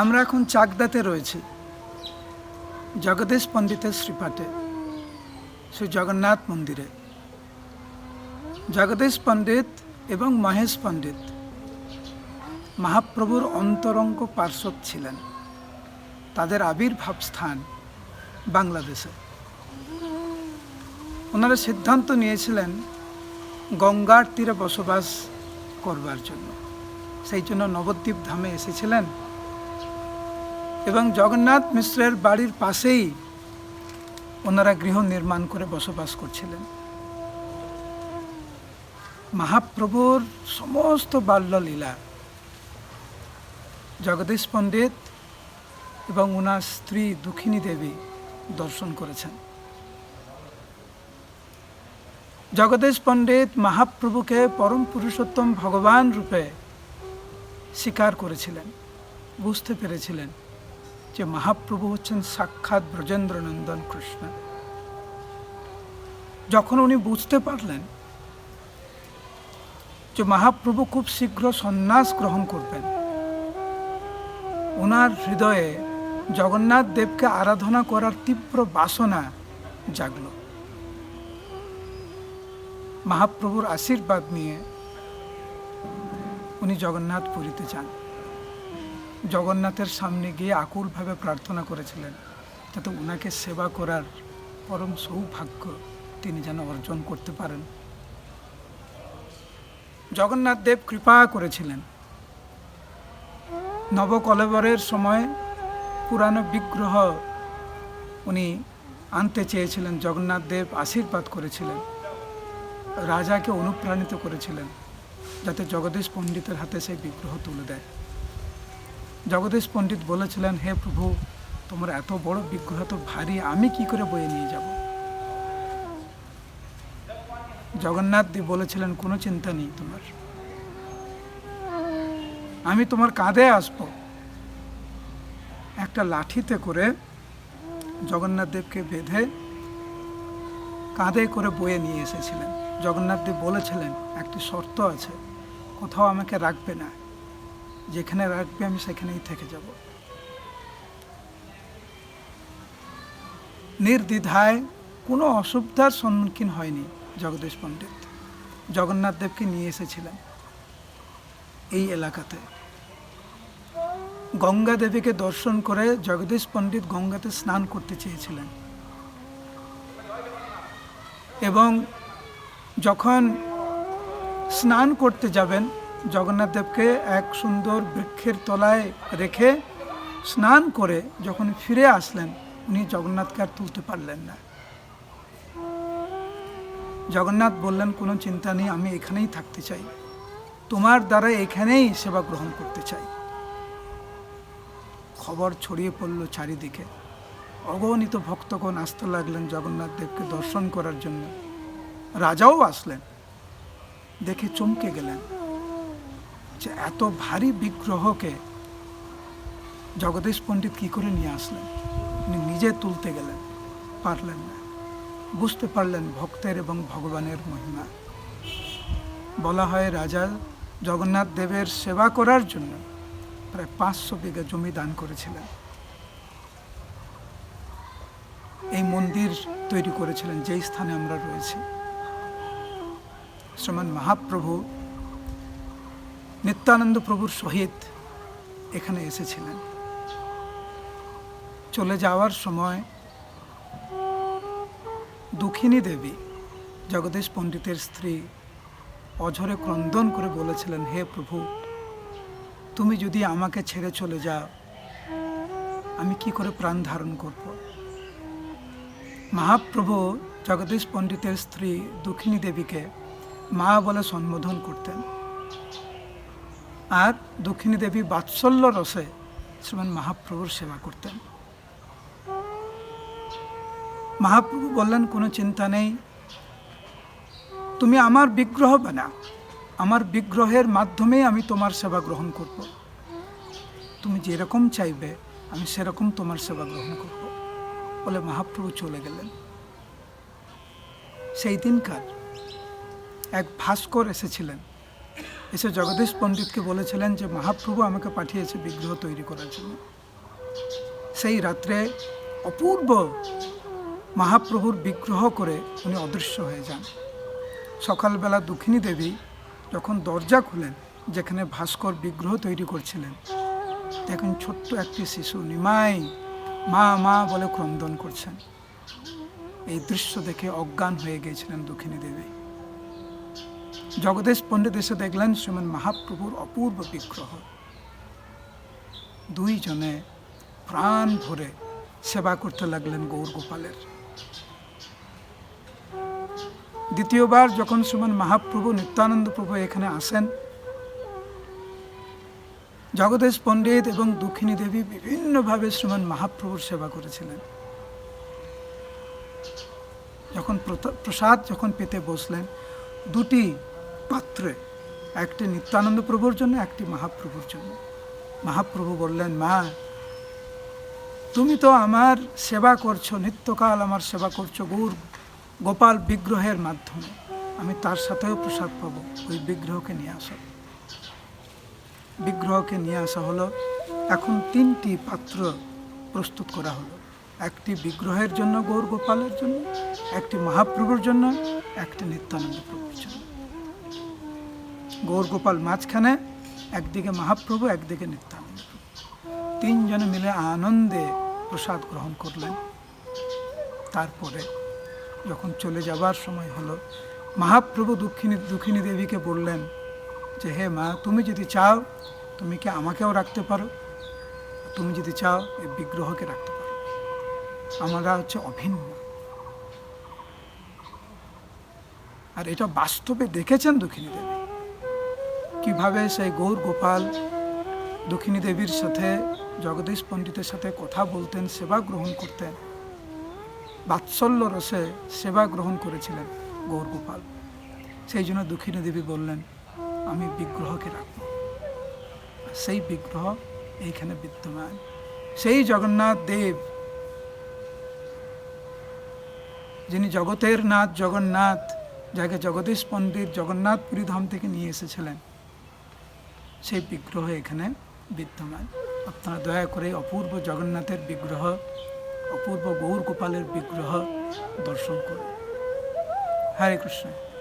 আমরা এখন চাকদাতে রয়েছি, জগদীশ পণ্ডিতের শ্রীপাঠে শ্রী জগন্নাথ মন্দিরে। জগদীশ পণ্ডিত এবং মহেশ পণ্ডিত মহাপ্রভুর অন্তরঙ্গ পার্শ্বদ ছিলেন। তাদের আবির্ভাব স্থান বাংলাদেশে। ওনারা সিদ্ধান্ত নিয়েছিলেন গঙ্গার তীরে বসবাস করবার জন্য। সেই জন্য নবদ্বীপ ধামে এসেছিলেন। এবং জগন্নাথ মিশ্রের বাড়ির পাশেই ওনারা গৃহ নির্মাণ করে বসবাস করছিলেন। মহাপ্রভুর সমস্ত বাল্যলীলা, জগদীশ পণ্ডিত এবং ওনার স্ত্রী দুঃখিনী দেবী দর্শন করেছেন। জগদীশ পণ্ডিত মহাপ্রভুকে পরম পুরুষোত্তম ভগবান রূপে স্বীকার করেছিলেন, বুঝতে পেরেছিলেন যে মহাপ্রভু হচ্ছেন সাক্ষাৎ ব্রজেন্দ্রনন্দন কৃষ্ণ। যখন উনি বুঝতে পারলেন যে মহাপ্রভু খুব শীঘ্র সন্ন্যাস গ্রহণ করবেন ওনার হৃদয়ে জগন্নাথ দেবকে আরাধনা করার তীব্র বাসনা জাগলো। মহাপ্রভুর আশীর্বাদ নিয়ে উনি জগন্নাথ পুরীতে যান। জগন্নাথের সামনে গিয়ে আকুলভাবে প্রার্থনা করেছিলেন, যাতে ওনাকে সেবা করার পরম সৌভাগ্য তিনি যেন অর্জন করতে পারেন। জগন্নাথ দেব কৃপা করেছিলেন। নবকলেবরের সময় পুরানো বিগ্রহ উনি আনতে চেয়েছিলেন, জগন্নাথ দেব আশীর্বাদ করেছিলেন, রাজাকে অনুপ্রাণিত করেছিলেন। যাতে জগদীশ পণ্ডিতের হাতে সেই বিগ্রহ তুলে দেয়। জগদীশ পণ্ডিত বলেছিলেন, হে প্রভু, তোমার এত বড় বিগ্রহ তো ভারী, আমি কি করে বয়ে নিয়ে যাব? জগন্নাথ দেব বলেছিলেন, কোনো চিন্তা নেই তোমার। আমি তোমার কাঁধে আসব। একটা লাঠিতে করে জগন্নাথ দেবকে বেঁধে কাঁধে করে বয়ে নিয়ে এসেছিলেন। জগন্নাথ দেব বলেছিলেন, একটি শর্ত আছে কোথাও আমাকে রাখবে না। যেখানে রাখবে আমি সেখানেই থেকে যাব। নির্দ্বিধায় কোনো অসুবিধার সম্মুখীন হয়নি জগদীশ পণ্ডিত। জগন্নাথ দেবকে নিয়ে এসেছিলেন এই এলাকাতে। গঙ্গা দেবীকে দর্শন করে জগদীশ পণ্ডিত গঙ্গাতে স্নান করতে চেয়েছিলেন। এবং যখন স্নান করতে যাবেন। জগন্নাথ দেবকে এক সুন্দর বৃক্ষের তলায় রেখে স্নান করে যখন ফিরে আসলেন, উনি জগন্নাথকে আর তুলতে পারলেন না। জগন্নাথ বললেন, কোনো চিন্তা নেই, আমি এখানেই থাকতে চাই। তোমার দ্বারা এখানেই সেবা গ্রহণ করতে চাই। খবর ছড়িয়ে পড়ল চারিদিকে। অগণিত ভক্তগণ আসতে লাগলেন জগন্নাথ দেবকে দর্শন করার জন্য। রাজাও আসলেন। দেখে চমকে গেলেন যে এত ভারী বিগ্রহকে জগদীশ পণ্ডিত কি করে নিয়ে আসলেন? উনি নিজে তুলতে গেলেন, পারলেন না। বুঝতে পারলেন ভক্তের এবং ভগবানের মহিমা। বলা হয়, রাজা জগন্নাথ দেবের সেবা করার জন্য প্রায় পাঁচশো বিঘা জমি দান করেছিলেন। এই মন্দির তৈরি করেছিলেন, যেই স্থানে আমরা রয়েছি। শ্রীমান মহাপ্রভু নিত্যানন্দ প্রভুর সহিত এখানে এসেছিলেন। চলে যাওয়ার সময় দুঃখিনী দেবী জগদীশ পণ্ডিতের স্ত্রী অঝরে ক্রন্দন করে বলেছিলেন, হে প্রভু, তুমি যদি আমাকে ছেড়ে চলে যাও, আমি কি করে প্রাণ ধারণ করব? মহাপ্রভু জগদীশ পণ্ডিতের স্ত্রী দুঃখিনী দেবীকে মা বলে সম্বোধন করতেন। আর দক্ষিণী দেবী বাৎসল্য রসে শ্রীমান মহাপ্রভুর সেবা করতেন। মহাপ্রভু বললেন, কোনো চিন্তা নেই। তুমি আমার বিগ্রহ বানাও আমার বিগ্রহের মাধ্যমে আমি তোমার সেবা গ্রহণ করব। তুমি যেরকম চাইবে, আমি সেরকম তোমার সেবা গ্রহণ করব। বলে মহাপ্রভু চলে গেলেন। সেই দিনকার এক ভাস্কর এসেছিলেন। এসে জগদীশ পণ্ডিতকে বলেছিলেন যে, মহাপ্রভু আমাকে পাঠিয়েছে বিগ্রহ তৈরি করার জন্য। সেই রাত্রে অপূর্ব মহাপ্রভুর বিগ্রহ করে উনি অদৃশ্য হয়ে যান। সকালবেলা দুঃখিনী দেবী যখন দরজা খুলেন, যেখানে ভাস্কর বিগ্রহ তৈরি করছিলেন, দেখেন ছোট্ট একটি শিশু নিমাই মা মা বলে ক্রন্দন করছেন। এই দৃশ্য দেখে অজ্ঞান হয়ে গিয়েছিলেন দুঃখিনী দেবী। জগদীশ পণ্ডিত এসে দেখলেন শ্রীমান মহাপ্রভুর অপূর্ব বিগ্রহ। দুইজনে প্রাণ ভরে সেবা করতে লাগলেন গৌর গোপালের দ্বিতীয়বার যখন শ্রীমান মহাপ্রভু নিত্যানন্দ প্রভু এখানে আসেন, জগদেশ পণ্ডিত এবং দুঃখিনী দেবী বিভিন্নভাবে শ্রীমান মহাপ্রভুর সেবা করেছিলেন। যখন প্রসাদ যখন পেতে বসলেন, দুটি পাত্রে একটি নিত্যানন্দ প্রভুর জন্য, একটি মহাপ্রভুর জন্য। মহাপ্রভু বললেন, মা, তুমি তো আমার সেবা করছ, নিত্যকাল আমার সেবা করছ গৌর, গোপাল বিগ্রহের মাধ্যমে। আমি তার সাথেও প্রসাদ পাবো, ওই বিগ্রহকে নিয়ে আসো। বিগ্রহকে নিয়ে আসা হলো। এখন তিনটি পাত্র প্রস্তুত করা হলো। একটি বিগ্রহের জন্য, গৌর গোপালের জন্য, একটি মহাপ্রভুর জন্য, একটি নিত্যানন্দ প্রভুর জন্য। গৌর গোপাল মাঝখানে, একদিকে মহাপ্রভু, একদিকে নিত্যানন্দ। তিনজনে মিলে আনন্দে প্রসাদ গ্রহণ করলেন। তারপরে যখন চলে যাবার সময় হলো, মহাপ্রভু দুঃখিনী দুঃখিনী দেবীকে বললেন যে, হে মা, তুমি যদি চাও, তুমি কি আমাকেও রাখতে পারো? তুমি যদি চাও এই বিগ্রহকে রাখতে পারো। আমরা হচ্ছে অভিন্ন। আর এটা বাস্তবে দেখেছেন দুঃখিনী দেবী। কীভাবে সেই গৌর গোপাল দুঃখিনী দেবীর সাথে, জগদীশ পণ্ডিতের সাথে কথা বলতেন, সেবা গ্রহণ করতেন? বাৎসল্য রসে সেবা গ্রহণ করেছিলেন গৌর গোপাল। সেই জন্য দুঃখিনী দেবী বললেন, আমি বিগ্রহকে রাখব। সেই বিগ্রহ এইখানে বিদ্যমান। সেই জগন্নাথ দেব, যিনি জগতের নাথ, জগন্নাথ, যাকে জগদীশ পণ্ডিত জগন্নাথপুরী ধাম থেকে নিয়ে এসেছিলেন সেই বিগ্রহ এখানে বিদ্যমান। আপনারা দয়া করে অপূর্ব জগন্নাথের বিগ্রহ, অপূর্ব গৌর গোপালের বিগ্রহ দর্শন করুন। হরে কৃষ্ণ।